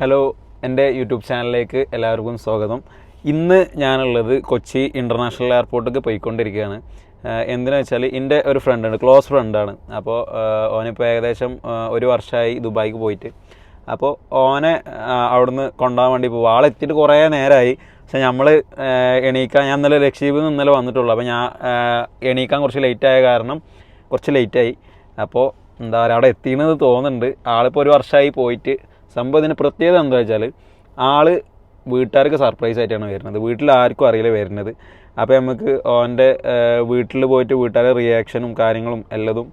Hello എന്റെ YouTube ചാനലിലേക്ക് എല്ലാവർക്കും സ്വാഗതം. ഇന്ന് ഞാനുള്ളത് കൊച്ചി ഇന്റർനാഷണൽ എയർപോർട്ടിലേക്ക് പോയിക്കൊണ്ടിരിക്കുകയാണ്. എന്തിനാ വെച്ചാൽ എന്റെ ഒരു ഫ്രണ്ടാണ് ക്ലോസ് ഫ്രണ്ടാണ് അപ്പോൾ ഓനിപ്പോൾ ഏകദേശം ഒരു വർഷമായി ദുബായിക്ക് പോയിട്ട്. അപ്പോൾ ഓനെ അവിടുന്ന് കൊണ്ടുപോകാൻ വേണ്ടി പോകും ആളെത്തിയിട്ട് കുറേ നേരമായി പക്ഷെ നമ്മൾ എണീക്കാൻ ഞാൻ ഇന്നലെ ലക്ഷദ്വീപിൽ നിന്ന് ഇന്നലെ വന്നിട്ടുള്ളൂ. അപ്പോൾ ഞാൻ എണീക്കാൻ കുറച്ച് ലേറ്റായ കാരണം കുറച്ച് ലേറ്റായി അപ്പോൾ എന്താ പറയുക അവിടെ എത്തിയെന്ന് തോന്നുന്നുണ്ട്. ആളിപ്പോൾ ഒരു വർഷമായി പോയിട്ട്. സംഭവം ഇതിന് പ്രത്യേകത എന്താ വെച്ചാൽ ആൾ വീട്ടുകാർക്ക് സർപ്രൈസ് ആയിട്ടാണ് വരുന്നത്. വീട്ടിൽ ആർക്കും അറിയില്ല വരുന്നത്. അപ്പോൾ നമുക്ക് ഓന്റെ വീട്ടിൽ പോയിട്ട് വീട്ടുകാരുടെ റിയാക്ഷനും കാര്യങ്ങളും എല്ലതും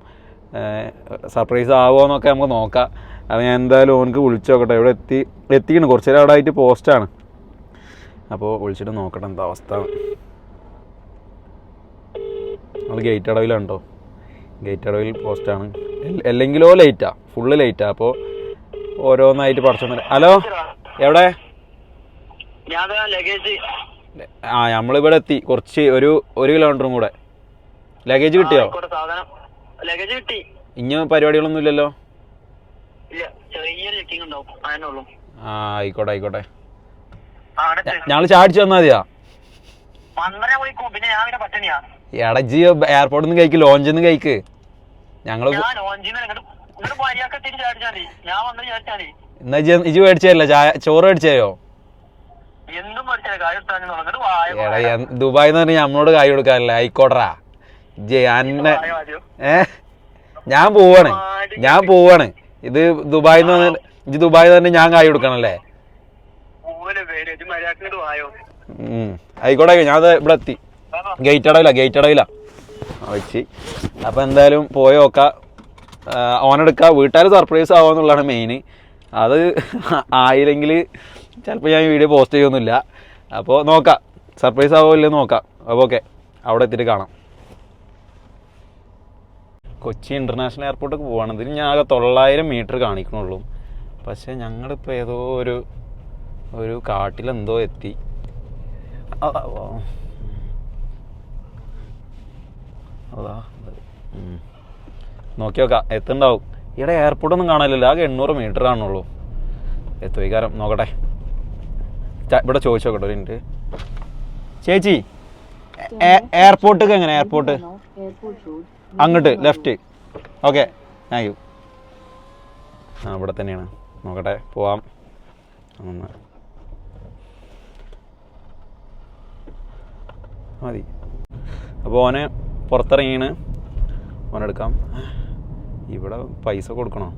സർപ്രൈസ് ആവുമോ എന്നൊക്കെ നമുക്ക് നോക്കാം. അപ്പോൾ ഞാൻ എന്തായാലും ഓനക്ക് വിളിച്ചു നോക്കട്ടെ. ഇവിടെ എത്തി എത്തിക്കണം കുറച്ച് നേരം അവിടെ ആയിട്ട് പോസ്റ്റാണ് അപ്പോൾ വിളിച്ചിട്ട് നോക്കട്ടെ എന്താ അവസ്ഥ. നമ്മൾ ഗേറ്റ് അടവിലുണ്ടോ ഗേറ്റ് അടവിൽ പോസ്റ്റാണ്. അല്ലെങ്കിലോ ലൈറ്റാ ഫുള്ള് ലൈറ്റാ അപ്പോൾ ഓരോന്നായിട്ട് പഠിച്ചോണ്ട് ഹലോ എവിടെ? ആ നമ്മളിവിടെ എത്തി. കുറച്ച് ഒരു ഒരു കിലോമീറ്ററും കൂടെ. ലഗേജ് കിട്ടിയോ? ഇനി പരിപാടികളൊന്നും ഇല്ലല്ലോ ആ ആയിക്കോട്ടെ ആയിക്കോട്ടെ. ഞങ്ങൾ ഞങ്ങൾ ചാടിച്ചു തന്നാ മതിയാ? പിന്നെ ഞാൻ പിന്നെ പറ്റണിയാ എടജി എയർപോർട്ടിൽ നിന്ന് കഴിക്ക് ലോഞ്ചിൽ നിന്ന് കഴിക്ക്. ഞങ്ങൾ എന്നാ മേടിച്ചതല്ല ചായ ചോറ് മേടിച്ചോ എടാ ദുബായിൽ നിന്ന് പറഞ്ഞാൽ നമ്മളോട് കായ് കൊടുക്കാനല്ലേ ആയിക്കോട്ടറാ ജയാനെ അന്നെ ഏ? ഞാൻ പോവാണ്. ഞാൻ പോവാണ്. ഇത് ദുബായിൽ നിന്ന് വന്നിട്ട് ഇജ്ജ് ദുബായിൽ നിന്ന് ഞാൻ കായ് കൊടുക്കണല്ലേ. ആയിക്കോട്ടെ ഞാൻ ഇവിടെ എത്തി ഗേറ്റ് അടവില്ല ഗേറ്റ് അടവില്ല വെച്ചി. അപ്പോൾ എന്തായാലും പോയി നോക്കാം. ഓനെടുക്കുക വീട്ടുകാർ സർപ്രൈസ് ആവുമെന്നുള്ളതാണ് മെയിൻ അത് ആയില്ലെങ്കിൽ ചിലപ്പോൾ ഞാൻ വീഡിയോ പോസ്റ്റ് ചെയ്യൊന്നുമില്ല അപ്പോൾ നോക്കാം. സർപ്രൈസ് ആവോ ഇല്ലെന്ന് നോക്കാം. അപ്പോൾ ഓക്കെ അവിടെ എത്തിയിട്ട് കാണാം. കൊച്ചി ഇന്റർനാഷണൽ എയർപോർട്ടിൽ പോവാണ്. ഇതിന് ഞാൻ ആകെ തൊള്ളായിരം മീറ്റർ കാണിക്കണുള്ളൂ. പക്ഷേ ഞങ്ങളിപ്പോൾ ഏതോ ഒരു ഒരു കാട്ടിലെന്തോ എത്തി ആ, ആ, ആ. അതാ. നോക്കി നോക്കാം എത്തുണ്ടാവും ഇവിടെ എയർപോർട്ടൊന്നും കാണാനില്ല ആകെ എണ്ണൂറ് മീറ്റർ കാണുള്ളൂ എത്തുവൈകാരം നോക്കട്ടെ. ഇവിടെ ചോദിച്ചു നോക്കട്ടെ ഒരു മിനിറ്റ് ചേച്ചി എയർപോർട്ടൊക്കെ എങ്ങനെ എയർപോർട്ട് അങ്ങോട്ട് ലെഫ്റ്റ് ഓക്കെ താങ്ക് യു ആ ഇവിടെ തന്നെയാണ്. നോക്കട്ടെ പോവാം. ഒന്ന്. മതി. അപ്പോൾ ഓനെ പുറത്തിറങ്ങിയാണ്. ഓനെടുക്കാം ഇവിടെ പൈസ കൊടുക്കണോ?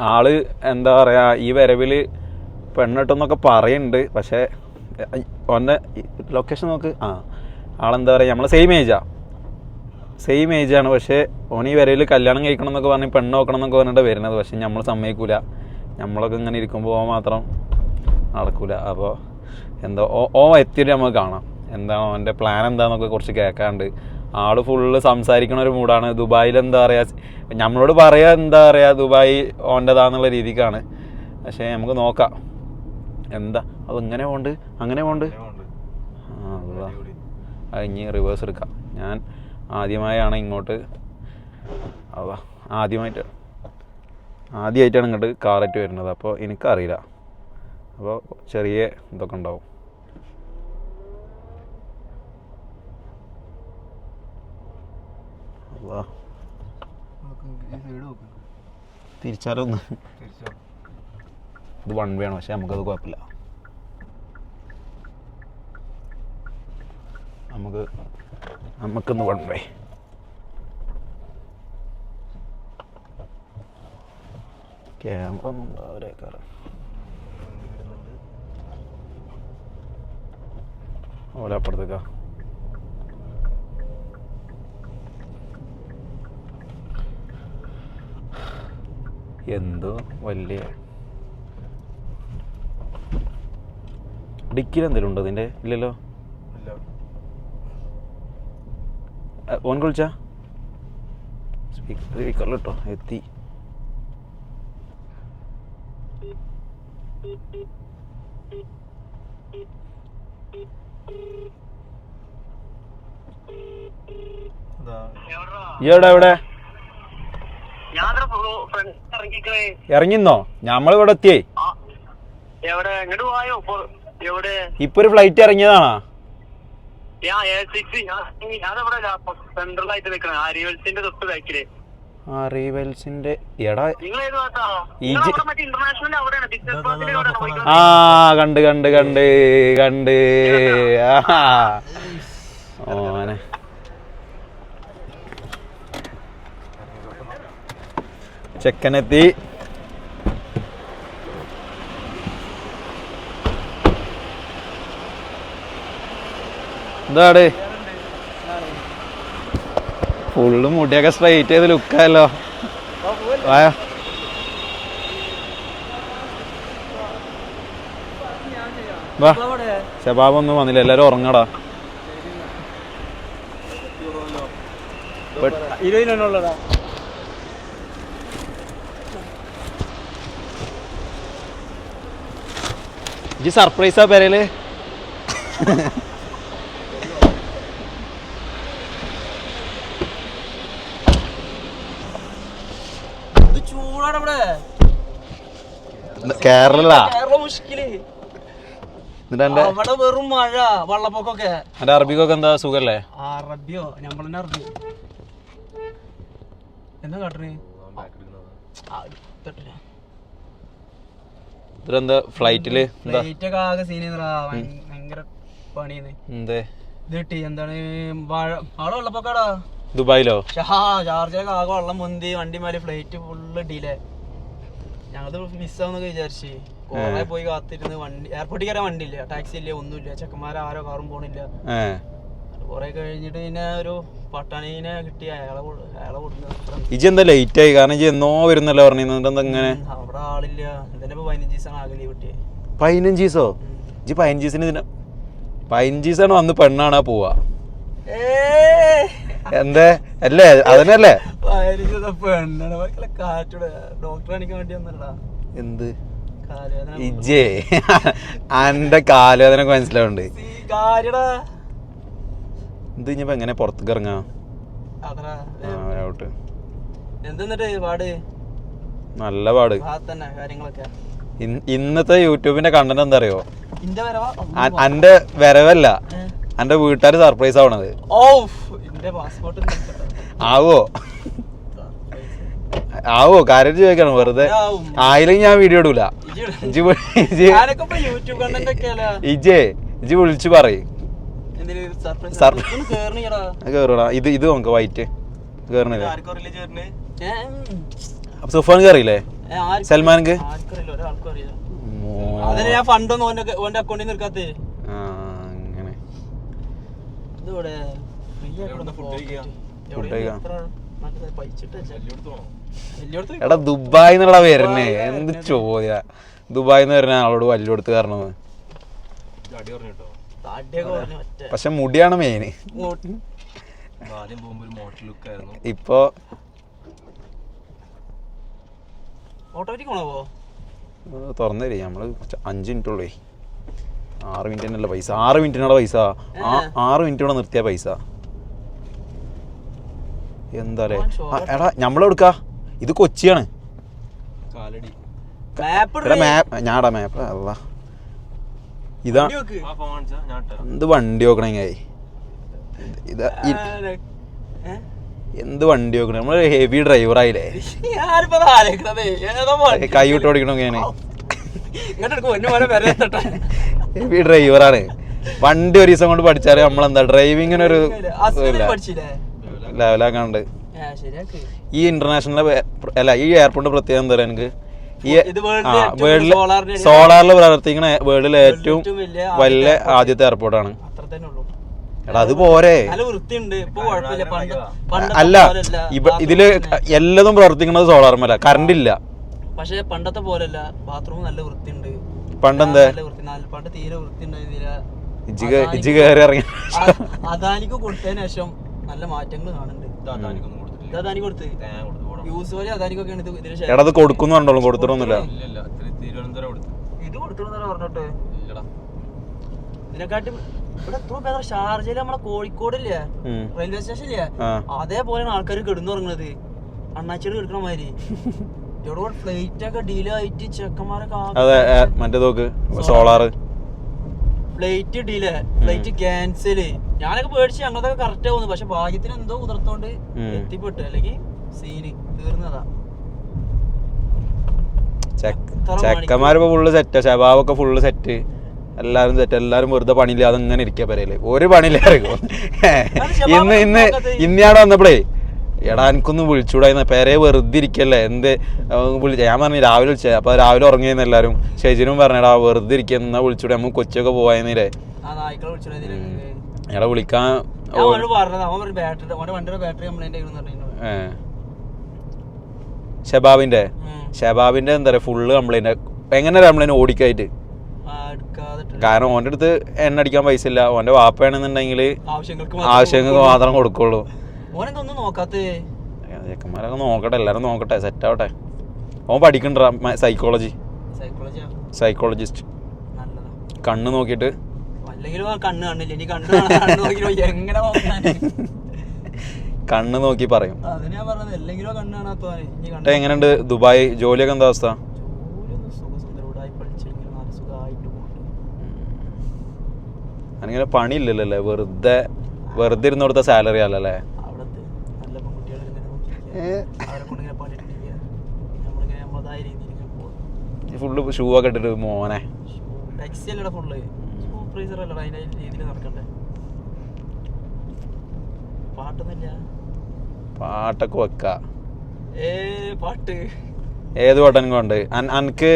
ആൾ എന്താ പറയാ ഈ വരവിൽ പെണ്ണിട്ടെന്നൊക്കെ പറയുന്നുണ്ട് പക്ഷേ ഒന്ന് ലൊക്കേഷൻ നോക്ക്. ആ. ആളെന്താ പറയുക നമ്മൾ സെയിം ഏജാ സെയിം ഏജാണ് പക്ഷേ ഓൻ ഈ വരവിൽ കല്യാണം കഴിക്കണം എന്നൊക്കെ പറഞ്ഞ് പെണ്ണ് നോക്കണം എന്നൊക്കെ പറഞ്ഞിട്ട് വരുന്നത്. പക്ഷേ നമ്മൾ സമ്മതിക്കൂല. നമ്മളൊക്കെ ഇങ്ങനെ ഇരിക്കുമ്പോൾ ഓ മാത്രം നടക്കൂല. അപ്പോൾ എന്തോ ഓ ഓ എത്തിയിട്ട് നമുക്ക് കാണാം. എന്താണ് അവന്റെ പ്ലാൻ എന്താണെന്നൊക്കെ കുറച്ച് കേൾക്കാണ്ട് ആൾ ഫുള്ള് സംസാരിക്കണ ഒരു മൂഡാണ്. ദുബായിൽ എന്താ പറയുക നമ്മളോട് പറയാ എന്താ പറയുക ദുബായ് ഓന്റെതാന്നുള്ള രീതിക്കാണ്. പക്ഷേ നമുക്ക് നോക്കാം. എന്താ അത് ഇങ്ങനെ പോണ്ട്? അങ്ങനെ പോണ്ട്. ആ അതാ ഇനി റിവേഴ്സ് എടുക്കാം. ഞാൻ ആദ്യമായാണ് ഇങ്ങോട്ട് അതാ ആദ്യമായിട്ട് ആദ്യമായിട്ടാണ് ഇങ്ങോട്ട് കാററ്റ് വരുന്നത്. അപ്പോൾ എനിക്കറിയില്ല. അപ്പോൾ ചെറിയ ഇതൊക്കെ ഉണ്ടാവും. തിരിച്ചാലൊന്ന്. ഇത് വൺ വേ ആണ്. പക്ഷെ നമുക്കത് കുഴപ്പമില്ല. നമുക്ക് നമുക്കൊന്ന് വൺ വേ ക്യാമറ അവരെ കയറാം ഓല അപ്പുറത്തേക്കാ എന്തോ വലിയ ഡിക്കിൽ എന്തെങ്കിലും ഉണ്ടോ ഇതിന്റെ ഇല്ലല്ലോ? ഓൻ കുളിച്ചാ സ്പീക്കറിൽ കേട്ടോ എത്തി. എവിടെ ഇറങ്ങിന്നോ? ഞമ്മളിവിടെ എത്തിയേ. ഇപ്പൊ ഒരു ഫ്ലൈറ്റ് ഇറങ്ങിയതാണോ? ഞാൻ എ സിക്സ് ഞാനവിടെ നിൽക്കണേ ആര്യവൽസിന്റെ തൊട്ട് ബാക്കിൽ ആ റീവെൽസിന്റെ എടാ ആ കണ്ട് കണ്ട് കണ്ട് കണ്ട്. ഓനെ. ചെക്കനെത്തി. എന്താണ് ഫുള്ള് മുടിയൊക്കെ സ്ട്രൈറ്റ് ചെയ്ത് ലുക്കായല്ലോ വായോ വാ. ശബാബൊന്നും വന്നില്ല എല്ലാരും ഉറങ്ങടാ. സർപ്രൈസാ പെരയിൽ ചൂടാണ് ഇവിടെ കേരള കേരള മുഷ്കിൽ അവിടെ വെറും മഴ വെള്ളപ്പൊക്കൊക്കെ. എന്റെ അറബിക്കൊക്കെ എന്താ സുഖല്ലേ? അറബിയോ? നമ്മളെന്നെ അറബി. എന്താ കാട്ടണേ? ഇതെന്താ ഫ്ലൈറ്റിൽ? ഒക്കെ ആകെ സീൻ ഭയങ്കര പണിയെന്ന്. എന്തേ? ഇത് കിട്ടി എന്താണ് വാഴ അവിടെ വെള്ളപ്പൊക്കാടാ. ദുബായിലോ? ചാർജൊക്കെ ആകെ വെള്ളം മുന്തി വണ്ടി മേലെ ഫ്ലൈറ്റ് ഫുള്ള് ഡിലേ ഞങ്ങളത് മിസ്സാവുന്നൊക്കെ വിചാരിച്ച്. കൊറേ പോയി കാത്തിരുന്ന് വണ്ടി എയർപോർട്ടിൽ കയറാൻ വണ്ടി ഇല്ല ടാക്സി ഇല്ല ഒന്നുമില്ല. ചെക്കന്മാരെ ആരോ കാറും പോണില്ല. ഏ. കൊറേ കഴിഞ്ഞിട്ട് പിന്നെ ഒരു പട്ടാണീനെ കിട്ടി അയാളെ അയാളെ കൊടുക്കുന്നത് ഇജ് എന്താ ലേറ്റ് ആയി? കാരണം ഇജ് എന്നോ വരുന്നല്ലോ പറഞ്ഞിരുന്നത് എങ്ങനെ അവിടെ ആളില്ല. ഇതിന്റെ പതിനഞ്ച് ദിവസമാണ് ആകെ ലീവ് കിട്ടിയത് പതിനഞ്ച് ദിവസോ? ഇജ് പതിനഞ്ച് ദിവസത്തിന് പതിനഞ്ച് ദിവസമാണ് വന്ന് പെണ്ണാണാ പോവാ. എന്തേ? അല്ലേ? അതന്നെയല്ലേ എന്ത് വന്നല്ലടാ എന്ത്? കാലുവേദന. ഇജേ കാലുവേദനക്ക് മനസ്സിലാവുണ്ട് ഇത് ഇനിയിപ്പോ എങ്ങനെ പുറത്തേക്ക് ഇറങ്ങാ? നല്ല പാട്. ഇന്നത്തെ യൂട്യൂബിന്റെ കണ്ടന്റ് എന്താ അറിയോ? എന്റെ അന്റെ വരവല്ല. അന്റെ വീട്ടുകാർ സർപ്രൈസ് ആവണത്. ആവോ? ആവോ? കാര്യം ചോദിക്കണം വെറുതെ. ആയില്ലെങ്കിൽ ഞാൻ വീഡിയോ ഇടൂല. ഇജ് ഇജ് വിളിച്ചു പറയും. കേറൂടാ. ഇത് ഇത് നോക്ക വൈറ്റ് കേറണില്ലേ സുഫാൻ കേറിയില്ലേ? സൽമാൻക്ക്? അതിന് ഞാൻ ഫണ്ടൊന്നും ഓന്റെ അക്കൗണ്ടിൽ നിർക്കാത്തേ ആ, ഇതിവിടെ? എടാ ദുബായ് എന്നുള്ള വരുന്നേ. എന്ത് ചോദ്യ? ദുബായ് എന്ന് പറഞ്ഞ ആളോട് വല്ലു കാരണം പക്ഷെ മുടിയാണ് മെയിന് ഇപ്പൊ തുറന്നു തരും നമ്മൾ അഞ്ച് മിനിറ്റ് ഉള്ളേ. ആറ് മിനിറ്റിനല്ല പൈസ? ആറ് മിനിറ്റിനുള്ള പൈസ? ആറ് മിനിറ്റ് കൂടെ നിർത്തിയ പൈസ. എന്താ എടാ എടാ എടുക്ക ഇത് കൊച്ചിയാണ്. കാലടി. മാപ്പ് എടാ മാപ്പ് ഞാടാ മാപ്പ് അല്ല ഇതാ. എന്ത് വണ്ടി നോക്കണെങ്കിൽ ഇതാ എന്ത് വണ്ടി നോക്കണേ? നമ്മൾ ഹെവി ഡ്രൈവർ ആയില്ലേ. കൈ വിട്ടോടിക്കണോ ഞാൻ ഡ്രൈവറാണ്. വണ്ടി ഒരു ദിവസം കൊണ്ട് പഠിച്ചാൽ നമ്മളെന്താ ഡ്രൈവിങ്ങിനൊരു ഒരു പഠിച്ചില്ലേ? ലെവലാക്കാണ്ട് ഈ ഇന്റർനാഷണൽ അല്ല ഈ എയർപോർട്ട് പ്രത്യേകത എന്താ പറയുക എനിക്ക് ഈ വേൾഡിൽ സോളാറിൽ പ്രവർത്തിക്കുന്ന വേൾഡിലെ ഏറ്റവും വലിയ ആദ്യത്തെ എയർപോർട്ടാണ് എടാ അത് പോരെ. അല്ല ഇതിൽ. എല്ലതും പ്രവർത്തിക്കുന്നത് സോളാർമല്ല കറണ്ട് ഇല്ല. പക്ഷെ പണ്ടത്തെ പോലെയല്ല. ബാത്റൂം നല്ല വൃത്തിയുണ്ട്. പണ്ടെന്താ? പണ്ട് തീരെ വൃത്തി ഇജ്ജ് കയറി ഇറങ്ങി. അദാനിക്ക് കൊടുത്തതിന് ശേഷം നല്ല മാറ്റങ്ങൾ കാണുന്നുണ്ട്. അദാനി കൊടുത്ത്? ഞാൻ കൊടുത്തു പോണം യൂസ് വഴി അദാനിക്കൊക്കെയാണ് ഇത് എടാ അത് കൊടുക്കുന്നു പറഞ്ഞോളൂ കൊടുത്തിട്ടൊന്നുമില്ല. ഇത് കൊടുത്തിരുന്നല്ലോ പറഞ്ഞോട്ടെ. ഇല്ലടാ. ഇതിനെക്കാട്ടി ഇവിടെ എത്ര പേര് ഷാർജയിൽ നമ്മളെ കോഴിക്കോടില്ലേ. റെയിൽവേ സ്റ്റേഷൻ ഇല്ലേ? ആ. അതേപോലെയാണ് ആൾക്കാർ കിടന്നുറങ്ങുന്നത് അണ്ണാച്ചിയുടെ കിടക്കണ മാതിരി. അതെ മറ്റേ നോക്ക് solar flight delay flight cancel ഞാനൊക്കെ പേടിച്ച് ഞങ്ങളതൊക്കെ കറക്റ്റ് ആവുന്നു പക്ഷെ ഭാഗ്യത്തിന് എന്തോ കുതിർത്തോണ്ട്. എത്തിപ്പെട്ടു. അല്ലെങ്കിൽ സീന് തീർന്നതാ. ചെക്കന്മാരിപ്പോ ഫുള്ള് സെറ്റാ ശബാബൊക്കെ ഫുള്ള് സെറ്റ് എല്ലാരും സെറ്റ് എല്ലാരും വെറുതെ പണിയില്ല അതങ്ങനെ ഇരിക്കുക പെരയിൽ ഒരു പണിയില്ലായിരിക്കും ഇന്ന് ഇന്ന് ഇന്നയാണ് വന്നപ്പോഴേ എടാ എനിക്കൊന്ന് വിളിച്ചൂടായിരുന്നു പേരെ വെറുതെ ഇരിക്കല്ലേ? എന്ത് വിളിച്ച ഞാൻ പറഞ്ഞു രാവിലെ വിളിച്ചേ അപ്പൊ രാവിലെ ഉറങ്ങിയെന്ന് എല്ലാരും. ഷെജിനും പറഞ്ഞടാ വെറുതെ ഇരിക്കുക എന്നാ വിളിച്ചൂടെ നമുക്ക് കൊച്ചൊക്കെ പോവായിരുന്നില്ലേ വിളിച്ചത് എടാ വിളിക്കാൻ ഷബാബിന്റെ ഷബാബിന്റെ എന്താ പറയാ ഫുള്ള് കംപ്ലൈന്റ് എങ്ങനെ കംപ്ലൈന്റ് ഓടിക്കായിട്ട്? കാരണം ഓന്റെ അടുത്ത് എണ്ണ അടിക്കാൻ പൈസ ഇല്ല. ഓന്റെ വാപ്പയാണെന്നുണ്ടെങ്കിൽ ആവശ്യങ്ങൾക്ക് മാത്രം കൊടുക്കുള്ളൂ. ഓനെന്തൊന്നും നോക്കാത്തേ? ചെക്കന്മാരൊക്കെ നോക്കട്ടെ എല്ലാവരും നോക്കട്ടെ സെറ്റ് ആവട്ടെ. ഓൻ പഠിക്കണ്ട സൈക്കോളജി സൈക്കോളജിസ്റ്റ് കണ്ണ് നോക്കിയിട്ട്. കണ്ണ് ഇനി കണ്ണ് എങ്ങനെ കണ്ണ് നോക്കി പറയും. എങ്ങനെയുണ്ട്? ദുബായ് ജോലിയൊക്കെ എന്താ അവസ്ഥ? അങ്ങനെ പണിയില്ലല്ലോ വെറുതെ വെറുതെ ഇരുന്ന് കൊടുത്ത സാലറി അല്ലല്ലേ അവിടത്തെ നല്ല പെൺകുട്ടികൾ ഇങ്ങനെ നോക്കിയിരിക്കുക. അവരെ കൊണ്ട് ഇങ്ങനെ പണിയെടുപ്പിക്കുക നമ്മളിങ്ങനെ നമ്മളതായ രീതിയിൽ ഇങ്ങനെ പോകും ഫുള്ള് ഷൂ ഒക്കെ ഇട്ടിട്ട് മോനെ. അല്ലടാ ഫുള്ള് സൂപ്പർവൈസർ അല്ലടാ അതിന്റെ രീതിയിൽ നടക്കണ്ടേ? പാട്ടൊന്നുമില്ല. പാട്ടൊക്കെ വെക്ക. ഏ പാട്ട്. ഏത് പാട്ടും ഉണ്ട് അനക്ക്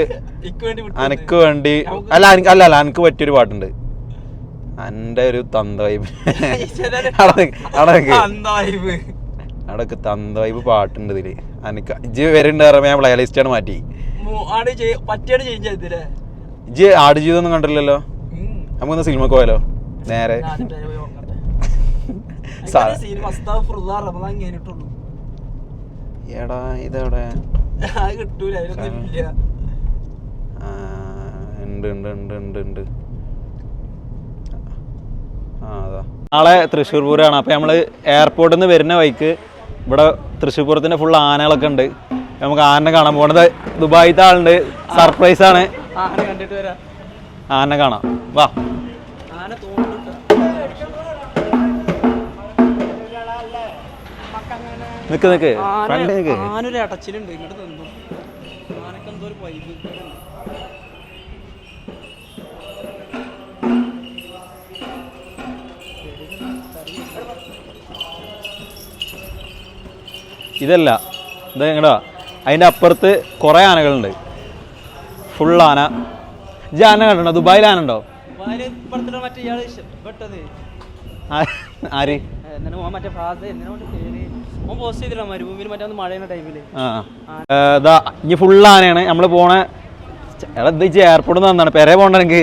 ഇക്ക് വേണ്ടി വിട്ടു അനക്ക് വേണ്ടി അല്ല അനക്ക് അല്ല അല്ല അനക്ക് പറ്റിയൊരു പാട്ടുണ്ട്. എന്റെ ഒരു തന്ത വൈബ് അടക്ക് അടക്ക് തന്ത വൈബ് പാട്ടുണ്ട് ഇതിൽ. അനക്ക് ഇജ്ജ് വരുന്നുണ്ട് പറയുമ്പോൾ ഞാൻ പ്ലേ ലിസ്റ്റാണ് മാറ്റി. പറ്റിയാണ് ചേഞ്ച് ചെയ്തില്ലേ ഇജ്ജ് ആടുജീവിതം ഒന്നും കണ്ടില്ലല്ലോ നമുക്കൊന്ന് സിനിമക്ക് പോയാലോ? നേരെ. സിനിമ എടാ ഇതവിടെ? ഉണ്ട് ഉണ്ട് ഉണ്ട് ഉണ്ട് ഉണ്ട് നാളെ തൃശ്ശൂർ പൂരമാണ് അപ്പോൾ നമ്മൾ എയർപോർട്ടിൽ നിന്ന് വരുന്ന വഴിക്ക് ഇവിടെ തൃശ്ശൂർ പൂരത്തിന്റെ ഫുൾ ആനകളൊക്കെ ഉണ്ട്. നമുക്ക് ആനനെ കാണാൻ പോണത് ദുബായിത്തെ ആളുണ്ട്. സർപ്രൈസ് ആണ്. ആന കാണാം. വാ. നിക്ക് നിക്ക്. ഫ്രണ്ട് നിക്ക്. ആനൊരു അടച്ചിലുണ്ട്. ഇങ്ങോട്ട് തന്നു ആനക്കെന്തോ ഒരു വൈബ് ഇതല്ല. ഇത് ഞങ്ങടാ അതിന്റെ അപ്പുറത്ത് കുറേ ആനകളുണ്ട്. ഫുൾ ആന. ഇജ് ആന കണ്ടോ ദുബായിൽ ആന ഉണ്ടോ? ആര്? ഇനി ഫുൾ ആനയാണ്. നമ്മൾ പോണ എടാ ഇത് എയർപോർട്ടിൽ നിന്ന് വന്നാണ്. പെരേ പോണ്ട ആന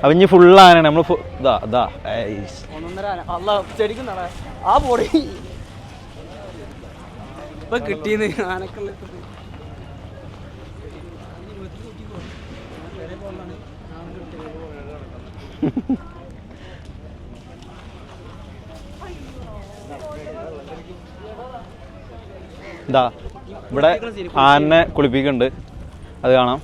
അപ്പൊ ഇനി ഫുൾ ആനയാണ്. നമ്മൾ ഇതാ ഇതാ ആ പൊടി ഇപ്പൊ കിട്ടിയത് ആനക്കുള്ള ഇവിടെ ആനെ കുളിപ്പിക്കുന്നുണ്ട്. അത് കാണാം.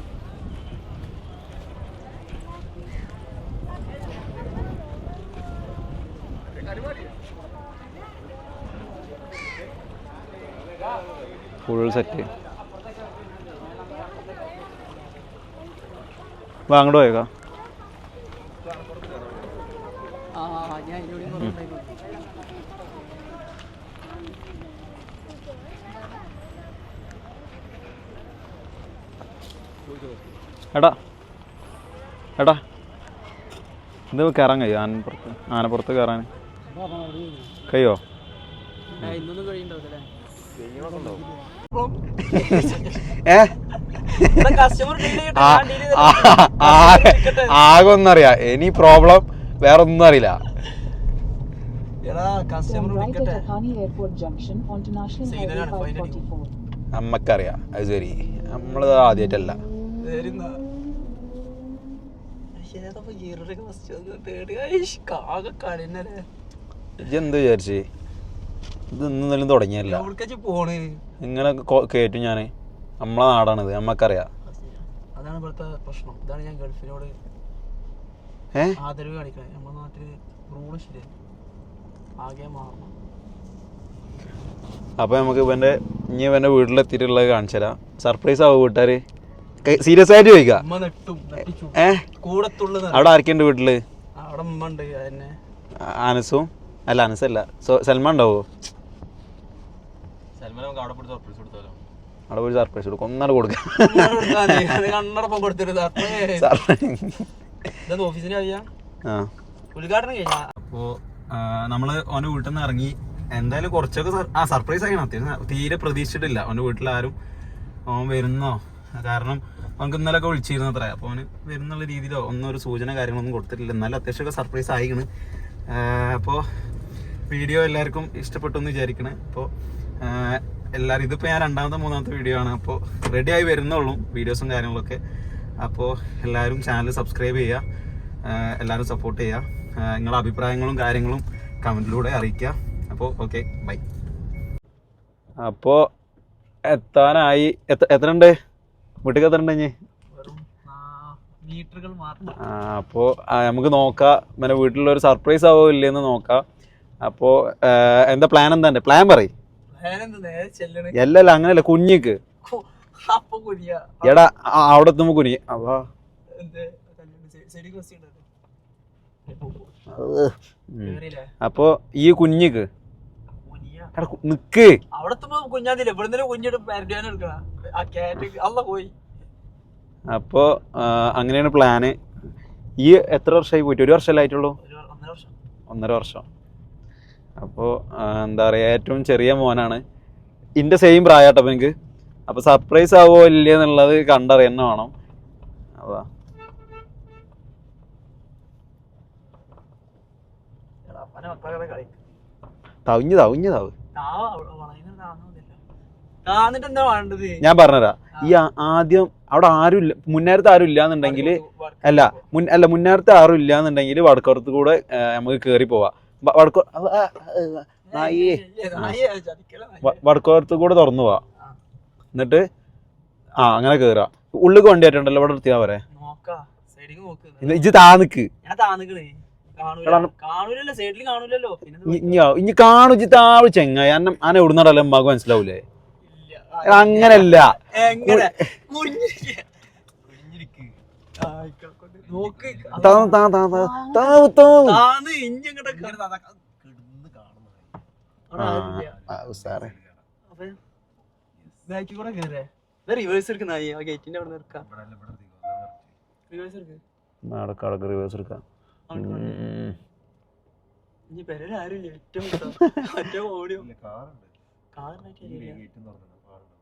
ഫുൾ സെറ്റ് വാ അങ്ങോട്ട് പോയേക്കാം എടാ എടാ. ഇത് കയറാൻ കഴിയോ? ആനപ്പുറത്ത് ആനപ്പുറത്ത് കയറാൻ കഴിയോ? ഇന്നൊന്നും കഴിയുണ്ടാവില്ലേ ഏ? കസ്റ്റമർ ആ- ആ- ആകെ എനി പ്രോബ്ലം വേറെ ഒന്നും അറിയില്ല. എടാ കസ്റ്റമർ Turn right at വിളിക്കട്ടെ Akani Airport Junction onto National Say Highway ഇതാണ് final. 544. നമ്മക്കറിയാം. അത് ശരി. നമ്മൾ ആദ്യമായിട്ടല്ല ഇജ്ജെന്ത് വിചാരിച്ച്? ഇത് ഇന്നലും തുടങ്ങിയല്ല. ഇങ്ങനെ കൊ- ഞാൻ നമ്മളെ നാടാണിത് നമ്മക്കറിയാം. അതാണ് ഇവിടുത്തെ പ്രശ്നം. ഇതാണ് ഞാൻ ഗൾഫിനോട് ആദരവ് കാണിക്കണേ. നമ്മുടെ നാട്ടിൽ റൂൾ ശരിയായി ആകെ മാറണം. അപ്പോൾ നമുക്ക് ഇവന്റെ ഇനി ഇവന്റെ വീട്ടിലെത്തിയിട്ടുള്ളത് കാണിച്ചു തരാം സർപ്രൈസ് ആവും വീട്ടുകാർ സീരിയസ് ആയിട്ട് ചോദിക്കാം? അവിടെ ആർക്കുണ്ട് വീട്ടിൽ? അനസും? അല്ല അനസല്ല. സൽമാൻ ഉണ്ടാവോ? അവിടെ പോയി സർപ്രൈസ് കൊടുക്കും. ഒന്നാണ് കൊടുക്കാം. കണ്ണടപ്പം കൊടുത്തിട്ട് ഉദ്ഘാടനം കഴിഞ്ഞാ? അപ്പോൾ നമ്മൾ ഓന്റെ വീട്ടിൽ നിന്ന് ഇറങ്ങി. എന്തായാലും കുറച്ചൊക്കെ ആ സർപ്രൈസ് ആയിരുന്നു അത്യാവശ്യം തീരെ പ്രതീക്ഷിച്ചിട്ടില്ല. ഓന്റെ വീട്ടിലാരും ഓൻ വരുന്നോ? കാരണം നമുക്ക് ഇന്നലൊക്കെ വിളിച്ചിരുന്നു അത്ര അപ്പോൾ അവന് വരുന്നുള്ള രീതിയിലോ ഒന്നും ഒരു സൂചന കാര്യങ്ങളൊന്നും കൊടുത്തിട്ടില്ല. എന്നാലും അത്യാവശ്യമൊക്കെ സർപ്രൈസ് ആയിക്കണ്. അപ്പോൾ വീഡിയോ എല്ലാവർക്കും ഇഷ്ടപ്പെട്ടു എന്ന് വിചാരിക്കണേ. അപ്പോൾ എല്ലാവരും ഇതിപ്പോൾ ഞാൻ രണ്ടാമത്തെ മൂന്നാമത്തെ വീഡിയോ ആണ്. അപ്പോൾ റെഡി ആയി വരുന്നുള്ളൂ വീഡിയോസും കാര്യങ്ങളൊക്കെ. അപ്പോൾ എല്ലാവരും ചാനൽ സബ്സ്ക്രൈബ് ചെയ്യുക എല്ലാവരും സപ്പോർട്ട് ചെയ്യുക നിങ്ങളുടെ അഭിപ്രായങ്ങളും കാര്യങ്ങളും കമന്റിലൂടെ അറിയിക്കുക അപ്പോൾ ഓക്കെ ബൈ അപ്പോൾ എത്താനായി. എത്ര ഉണ്ട് വീട്ടിൽ എത്ര ഉണ്ട് ഇനി മീറ്ററുകൾ മാത്രം. അപ്പോൾ നമുക്ക് നോക്കാം. പിന്നെ വീട്ടിലുള്ള ഒരു സർപ്രൈസ് ആവോ ഇല്ലേന്ന് നോക്കാം. അപ്പോൾ എന്താ പ്ലാൻ എന്താ പ്ലാൻ പറയും. എല്ലല്ല അങ്ങനല്ല കുഞ്ഞിക്ക്. എടാ അവിടെ എത്തുമ്പോ കുഞ്ഞി അവാ അപ്പോ. ഈ കുഞ്ഞിക്ക്. നിക്ക്. അപ്പോ അങ്ങനെയാണ് പ്ലാന്. ഈ എത്ര വർഷമായി പോയിട്ട്? ഒരു വർഷമല്ലേ ആയിട്ടുള്ളൂ? ഒന്നര വർഷം. അപ്പോൾ എന്താ പറയുക ഏറ്റവും ചെറിയ മോനാണ്. ഇന്റെ സെയിം പ്രായട്ടോ എനിക്ക് അപ്പോൾ സർപ്രൈസ് ആവോ ഇല്ലേ എന്നുള്ളത് കണ്ടറിയുന്ന വേണം. അതാ. തവിഞ്ഞ് തവിഞ്ഞ് തവ് ഞാൻ പറഞ്ഞുതരാം ഈ ആദ്യം അവിടെ ആരും ഇല്ല മുന്നേരത്തെ ആരും ഇല്ലാന്നുണ്ടെങ്കിൽ അല്ല മുൻ അല്ല മുന്നേരത്തെ ആരും ഇല്ലാന്നുണ്ടെങ്കിൽ വടക്കോർത്ത് കൂടെ നമുക്ക് കയറി പോവാം. വടക്കോ ആ, ആ, ആ, നായേ. വ- വടക്കോർത്ത് കൂടെ തുറന്നു പോവാ എന്നിട്ട് ആ അങ്ങനെ കേറാ. ഉള്ളിൽ വണ്ടി ആയിട്ടുണ്ടല്ലോ ഇവിടെ നിർത്തിയാ പോരെ. ഇജ്ജ് താ നിക്ക്. ഞാൻ താന്നിക്കണേ കാണൂല. എടാ, കാണൂലല്ലോ സൈഡിൽ കാണൂലല്ലോ. പിന്നെ ഇത് ഇഞ്ഞി- ഇഞ്ഞി ആ- ഇഞ്ഞി കാണു ഇജ്ജ് ചെങ്ങായി. അന്നെ ആന എവിടുന്നാടല്ലോ ഉമ്മാക്ക് മനസ്സിലാവൂലേ? അങ്ങനല്ല. റിവേഴ്സ് എടുക്കുന്ന ഗേറ്റിന്റെ അവിടെ നിർക്കാം. റിവേഴ്സ് എടുക്ക്. നടക്ക അടക്ക റിവേഴ്സ് എടുക്കാം. അങ്ങോട്ട് കൊണ്ട്. ഉം. ഇനി പെരയിൽ ആരുമില്ല. ഏറ്റവും മറ്റേ ഓടിയോ ഇല്ല, car ഉണ്ട്. കാറിനായിട്ട് ഈ പതുക്കുവാ പതുക്കുവാ തുറന്നിട്ടുണ്ട്, car ഉണ്ട്.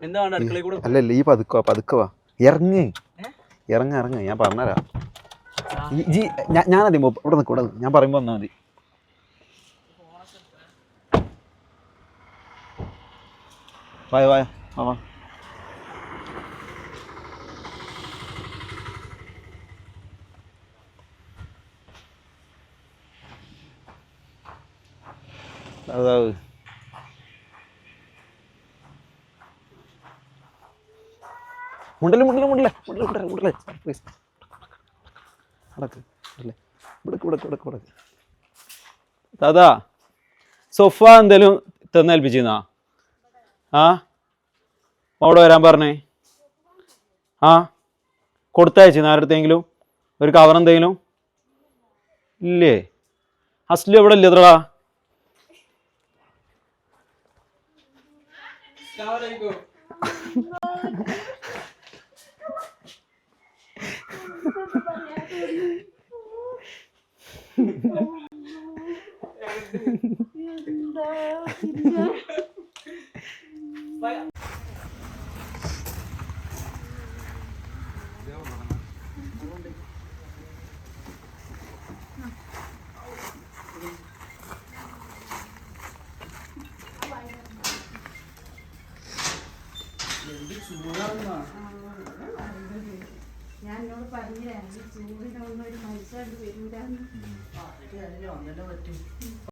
എന്താ വേണ്ട അടുക്കളയിൽ കൂടെ അല്ല അല്ല ഈ പതുക്കോ പതുക്കവാ ഇറങ്ങ്? ഇറങ്ങ ഇറങ്ങ്. ഞാൻ പറഞ്ഞുതരാം. ജി ഞാനതി ഇവിടെ നിൽക്കും ഇവിടെ ഞാൻ പറയുമ്പോൾ വന്നാൽ മതി. വായ വായ. വാ വാ. അതാവ് മുണ്ടല്ലേ മുണ്ടല്ലേ മുണ്ടല്ലേ മുണ്ടല്ലേ മുണ്ടല്ലേ മുണ്ടല്ലേ പ്ലീസ് അടക്ക് മുണ്ടല്ലേ ദാദാ സൊഫ എന്തേലും തന്നേൽപ്പിച്ചിരുന്നാ? ആ? അവിടെ വരാൻ പറഞ്ഞേ. ആ? കൊടുത്തയച്ചിരുന്ന ആരടുത്തെങ്കിലും ഒരു കവർ എന്തെങ്കിലും? ഇല്ലേ? അസ്ലു എവിടെ ഇല്ലേ എത്രടാ എന്താ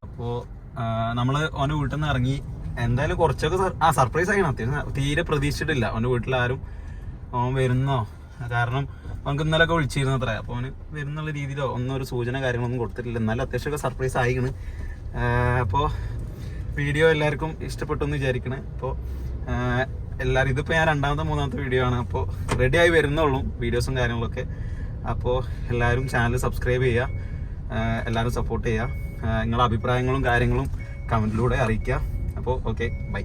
അപ്പോൾ നമ്മൾ ഓന്റെ വീട്ടിൽ നിന്ന് ഇറങ്ങി. എന്തായാലും കുറച്ചൊക്കെ ആ സർപ്രൈസ് ആയി അത്യാവശ്യം തീരെ പ്രതീക്ഷിച്ചിട്ടില്ല. ഓന്റെ വീട്ടിൽ ആരും ഓൻ വരുന്നോ? കാരണം അവനക്ക് ഇന്നലൊക്കെ വിളിച്ചിരുന്നു അത്ര അപ്പോൾ അവന് വരുന്നുള്ള രീതിയിലോ ഒന്നും ഒരു സൂചന കാര്യങ്ങളൊന്നും കൊടുത്തിട്ടില്ല. എന്നാലും അത്യാവശ്യമൊക്കെ സർപ്രൈസ് ആയിക്കണ്. അപ്പോൾ വീഡിയോ എല്ലാവർക്കും ഇഷ്ടപ്പെട്ടു എന്ന് വിചാരിക്കണേ. അപ്പോൾ എല്ലാവരും ഇതിപ്പോൾ ഞാൻ രണ്ടാമത്തെ മൂന്നാമത്തെ വീഡിയോ ആണ്. അപ്പോൾ റെഡി ആയി വരുന്നുള്ളൂ വീഡിയോസും കാര്യങ്ങളൊക്കെ. അപ്പോൾ എല്ലാവരും ചാനൽ സബ്സ്ക്രൈബ് ചെയ്യുക എല്ലാവരും സപ്പോർട്ട് ചെയ്യുക നിങ്ങളുടെ അഭിപ്രായങ്ങളും കാര്യങ്ങളും കമന്റിലൂടെ അറിയിക്കുക അപ്പോൾ ഓക്കെ ബൈ